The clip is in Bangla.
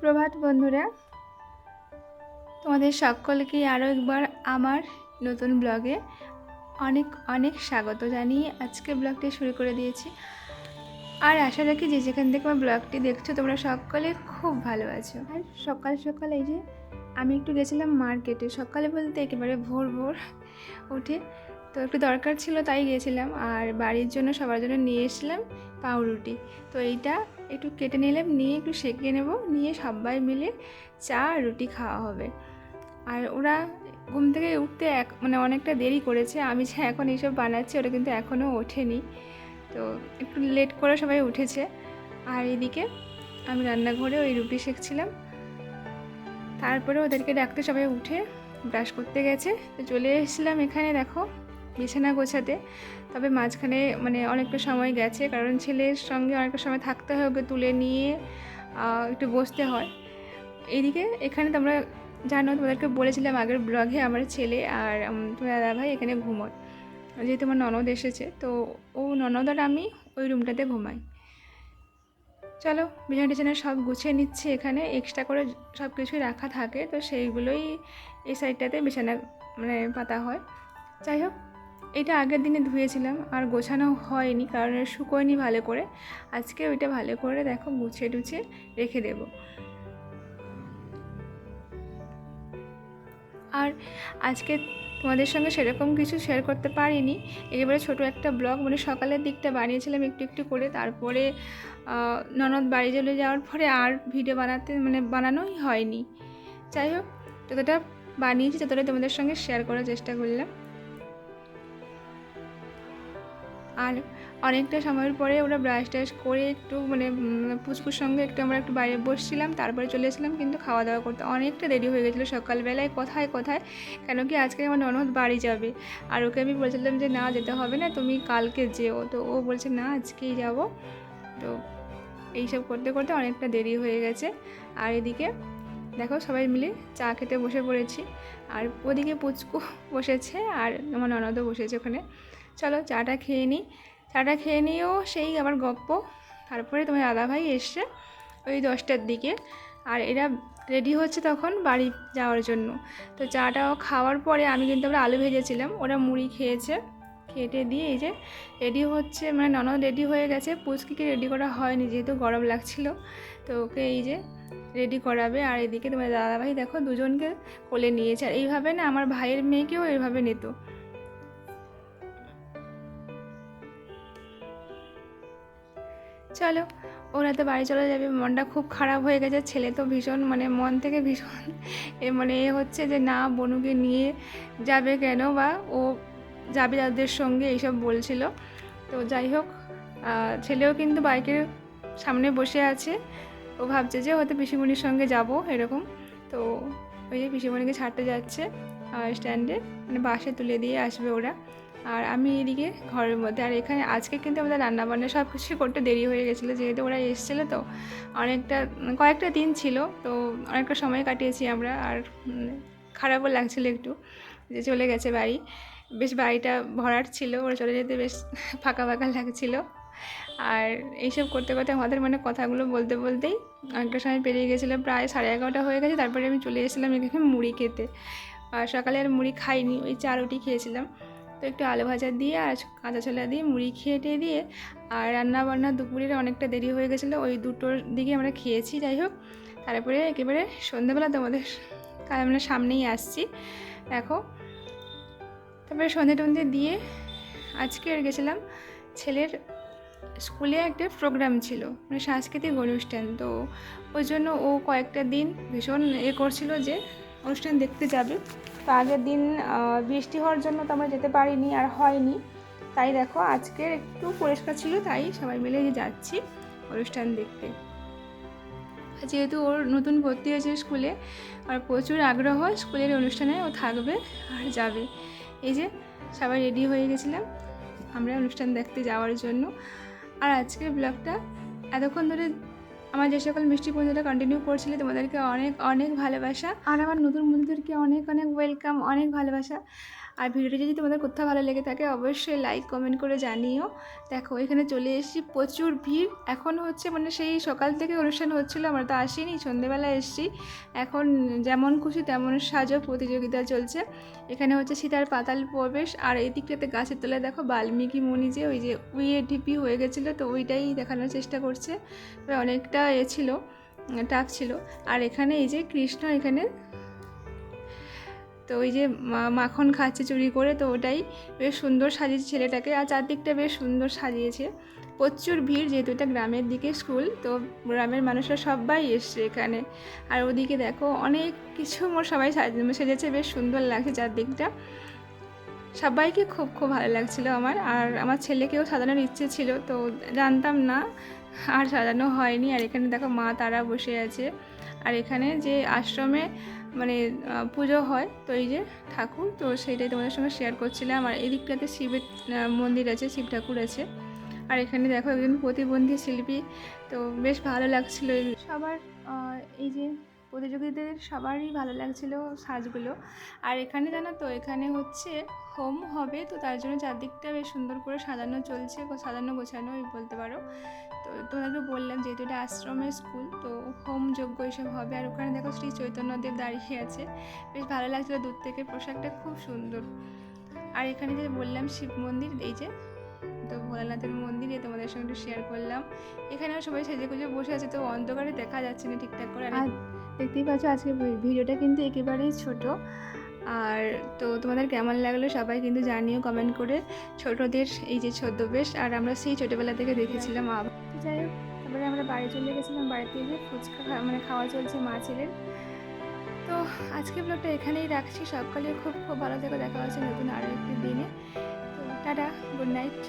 সুপ্রভাত বন্ধুরা। তোমাদের সকলকে আরও একবার আমার নতুন ব্লগে অনেক অনেক স্বাগত জানিয়ে আজকে ব্লগটি শুরু করে দিয়েছি। আর আশা রাখি যে যেখান থেকে আমার ব্লগটি দেখছ, তোমরা সকলে খুব ভালো আছো। আর সকাল সকাল এই যে আমি একটু গেছিলাম মার্কেটে। সকালে বলতে একেবারে ভোর ভোর উঠে তো একটু দরকার ছিল, তাই গিয়েছিলাম আর বাড়ির জন্য সবার জন্য নিয়ে এসেছিলাম পাউরুটি। তো এইটা একটু কেটে নিলাম, নিয়ে একটু সেঁকে নেব, নিয়ে সবাই মিলে চা আর রুটি খাওয়া হবে। আর ওরা ঘুম থেকে উঠতে এক মানে অনেকটা দেরি করেছে, আমি যে এখন এইসব বানাচ্ছি ওরা কিন্তু এখনও ওঠেনি। তো একটু লেট করে সবাই উঠেছে। আর এদিকে আমি রান্নাঘরে ওই রুটি সেঁকছিলাম। তারপরে ওদেরকে ডাকতে সবাই উঠে ব্রাশ করতে গেছে। তো চলে এসেছিলাম এখানে, দেখো, বিছানা গোছাতে। তবে মাঝখানে মানে অনেকটা সময় গেছে, কারণ ছেলের সঙ্গে অনেকটা সময় থাকতে হয় ওকে তুলে নিয়ে একটু বসতে হয়। এইদিকে এখানে তোমরা জানো, তোমাদেরকে বলেছিলাম আগের ব্লগে আমার ছেলে আর দাদা ভাই এখানে ঘুমোয়। যেহেতু আমার ননদ এসেছে, তো ও ননদ আর আমি ওই রুমটাতে ঘুমাই। চলো, বিছানা টিছানা সব গুছিয়ে নিচ্ছে এখানে এক্সট্রা করে সব কিছুই রাখা থাকে, তো সেইগুলোই এই সাইডটাতে বিছানা মানে পাতা হয়। যাই হোক এটা আগের দিনে ধুয়েছিলাম, আর গোছানো হয়নি, কারণ শুকোয়নি ভালো করে। আজকে ওইটা ভালো করে দেখো গুছিয়ে টুছিয়ে রেখে দেব। আর আজকে তোমাদের সঙ্গে সেরকম কিছু শেয়ার করতে পারিনি। একেবারে ছোট একটা ব্লগ মানে সকালের দিকটা বানিয়েছিলাম একটু একটু করে। তারপরে ননদ বাড়ি চলে যাওয়ার পরে আর ভিডিও বানাতে মানে বানানোই হয়নি। যাই হোক, যতটা বানিয়েছি ততটাই তোমাদের সঙ্গে শেয়ার করার চেষ্টা করলাম। আর অনেকটা সময়ের পরে ওরা ব্রাশ টাশ করে একটু মানে উম, পুচকুর সঙ্গে একটু আমরা একটু বাইরে বসছিলাম তারপরে চলে এসেছিলাম কিন্তু খাওয়া দাওয়া করতে। অনেকটা দেরি হয়ে গেছিল সকালবেলায় কোথায় কোথায়। কেন কি আজকে আমার ননদ বাড়ি যাবে। আর ওকে আমি বলছিলাম যে না যেতে হবে না তুমি কালকে যেও। তো ও বলছে না আজকেই যাব। তো এইসব করতে করতে অনেকটা দেরি হয়ে গেছে। আর এদিকে দেখো সবাই মিলে চা খেতে বসে পড়েছি। আর ওদিকে পুচকু বসেছে আর আমার ননদও বসেছে ওখানে। চলো চাটা খেয়ে নিই। চাটা খেয়ে নিয়েও সেই আবার গপ্প। তারপরে তোমার দাদাভাই এসছে ওই দশটার দিকে। আর এরা রেডি হচ্ছে তখন বাড়ি যাওয়ার জন্য। তো চাটাও খাওয়ার পরে আমি কিন্তু আমরা আলু ভেজেছিলাম। ওরা মুড়ি খেয়েছে। খেটে দিয়ে এই যে রেডি হচ্ছে মানে ননদ রেডি হয়ে গেছে। পুচকিকে রেডি করা হয়নি, যেহেতু গরম লাগছিল। তো ওকে এই যে রেডি করাবে। আর এদিকে তোমার দাদাভাই দেখো দুজনকে কোলে নিয়েছে। আর এইভাবে না আমার ভাইয়ের মেয়েকেও এইভাবে নিত। চলো, ওরা তো বাড়ি চলে যাবে। মনটা খুব খারাপ হয়ে গেছে। ছেলে তো ভীষণ মানে মন থেকে ভীষণ এ মানে এ হচ্ছে যে, না, বনুকে নিয়ে যাবে কেন বা ও যাবে তাদের সঙ্গে, এইসব বলছিল। তো যাই হোক ছেলেও কিন্তু বাইকের সামনে বসে আছে। ও ভাবছে যে, হয়তো পিসিমণির সঙ্গে যাব, এরকম। তো ওই যে পিসিমণিকে ছাড়তে যাচ্ছে স্ট্যান্ডে। মানে বাসে তুলে দিয়ে আসবে ওরা। আর আমি এদিকে ঘরের মধ্যে, আর এখানে আজকে কিন্তু আমাদের রান্নাবান্না সব কিছু করতে দেরি হয়ে গেছিল, যেহেতু ওরা এসেছিল তো। অনেকটা, কয়েকটা দিন ছিল, তো অনেকটা সময় কাটিয়েছি আমরা, আর খারাপও লাগছিল একটু, যে চলে গেছে বাড়ি। বেশ বাড়িটা ভরাট ছিল, ওরা চলে যেতে বেশ ফাঁকা ফাঁকা লাগছিল। আর এইসব করতে করতে আমাদের মানে কথাগুলো বলতে বলতেই অনেকটা সময় পেরিয়ে গেছিল, প্রায় সাড়ে এগারোটা হয়ে গেছে, তারপরে আমি চলে এসেছিলাম এখানে মুড়ি খেতে। আর সকালে আর মুড়ি খাইনি, ওই চা রুটি খেয়েছিলাম। তো একটু আলু ভাজা দিয়ে আর কাঁচা ছোলা দিয়ে মুড়ি খেয়ে টেয়ে দিয়ে আর রান্না বান্না দুপুরের অনেকটা দেরি হয়ে গেছিল, ওই দুটোর দিকে আমরা খেয়েছি, যাই হোক। তারপরে একেবারে সন্ধ্যেবেলা তোমাদের মানে সামনেই আসছি, দেখো। তারপরে সন্ধে টন্ধে দিয়ে আজকে আর গেছিলাম ছেলের স্কুলে একটা প্রোগ্রাম ছিল মানে সাংস্কৃতিক অনুষ্ঠান, তো ওই জন্য ও কয়েকটা দিন ভীষণ এ করছিল যে অনুষ্ঠান দেখতে যাবে। তো আগের দিন বৃষ্টি হওয়ার জন্য তো আমরা যেতে পারিনি আর হয়নি। তাই দেখো, আজকের একটু পরিষ্কার ছিল, তাই সবাই মিলে যাচ্ছি অনুষ্ঠান দেখতে। যেহেতু ওর নতুন ভর্তি হয়েছে স্কুলে, আর প্রচুর আগ্রহ, স্কুলের অনুষ্ঠানে ও থাকবে আর যাবে। এই যে, সবাই রেডি হয়ে গেছিলাম আমরা অনুষ্ঠান দেখতে যাওয়ার জন্য। আর আজকের ব্লগটা এতক্ষণ ধরে আমার যে সকল মিষ্টি বন্ধুরা কন্টিনিউ করছিলে, তোমাদেরকে অনেক অনেক ভালোবাসা। আর আমার নতুন বন্ধুদেরকে অনেক অনেক ওয়েলকাম অনেক ভালোবাসা। আর ভিডিওটি যদি তোমাদের কোথাও ভালো লেগে থাকে, অবশ্যই লাইক কমেন্ট করে জানিও। দেখো, এখানে চলে এসেছি, প্রচুর ভিড়। এখন হচ্ছে মানে সেই সকাল থেকে অনুষ্ঠান হচ্ছিল, আমরা তো আসিনি, সন্ধেবেলা এসেছি। এখন যেমন খুশি তেমন সাজো, প্রতিযোগিতা চলছে। এখানে হচ্ছে সীতার পাতাল প্রবেশ, আর এই দিকটাতে গাছের তলায় দেখো বাল্মীকি মুনি যে, ওই যে উইয়ে ঢিপি হয়ে গেছিল, তো ওইটাই দেখানোর চেষ্টা করছে। অনেকটা এ ছিল টাক ছিল। আর এখানে এই যে কৃষ্ণ, এখানে তো ওই যে মাখন খাচ্ছে চুরি করে, তো ওটাই বেশ সুন্দর সাজিয়েছে ছেলেটাকে। আর চারদিকটা বেশ সুন্দর সাজিয়েছে। প্রচুর ভিড় যেহেতু এটা গ্রামের দিকে স্কুল, তো গ্রামের মানুষরা সবাই এসছে এখানে। আর ওদিকে দেখো অনেক কিছু মোর সবাই সাজ- সেজেছে, বেশ সুন্দর লাগছে চারদিকটা। সবাইকে খুব খুব ভালো লাগছিল আমার। আর আমার ছেলেকেও সাজানোর ইচ্ছে ছিল, তো জানতাম না আর সাজানো হয়নি। আর এখানে দেখো মা, তারা বসে আছে। আর এখানে যে আশ্রমে মানে পুজো হয়। তো এই যে ঠাকুর, তো সেইটাই তোমাদের সঙ্গে শেয়ার করছিলাম। আর এদিকটাতে শিবের মন্দির আছে, শিব ঠাকুর আছে। আর এখানে দেখো একজন প্রতিবন্ধী শিল্পী। তো বেশ ভালো লাগছিল সবার এই যে প্রতিযোগীদের সবারই ভালো লাগছিল সাজগুলো। আর এখানে জানো তো, এখানে হচ্ছে হোম হবে। তো তার জন্য চারদিকটা বেশ সুন্দর করে সাজানো চলছে সাজানো গোছানো বলতে পারো। তো তোমাকে বললাম যেহেতু এটা আশ্রমের স্কুল, তো হোম যজ্ঞ এসব হবে। আর ওখানে দেখো শ্রী চৈতন্যদেব দাঁড়িয়ে আছে। বেশ ভালো লাগছিল দূর থেকে, পোশাকটা খুব সুন্দর। আর এখানে যে বললাম শিব মন্দির, এই যে তো ভোলানাথের মন্দিরে তোমাদের সঙ্গে একটু শেয়ার করলাম। এখানেও সবাই সেজে গুজে বসে আছে, তো অন্ধকারে দেখা যাচ্ছে না ঠিকঠাক করে। আর দেখতেই পাচ্ছ আজকে ভিডিওটা কিন্তু একেবারেই ছোট। আর তো তোমাদের কেমন লাগল সবাই কিন্তু জানিও কমেন্ট করে। ছোটদের এই যে ছদ্মবেশ, আর আমরা সেই ছোটোবেলা থেকে দেখেছিলাম যাই হোক, তারপরে আমরা বাড়ি চলে গেছিলাম বাড়িতে গিয়ে ফুচকা মানে খাওয়া চলছে মা ছেলের তো আজকে ব্লগটা এখানেই রাখছি। সকালে খুব খুব ভালো থেকে। দেখা হচ্ছে নতুন আরও একটি দিনে। তো টাটা গুড নাইট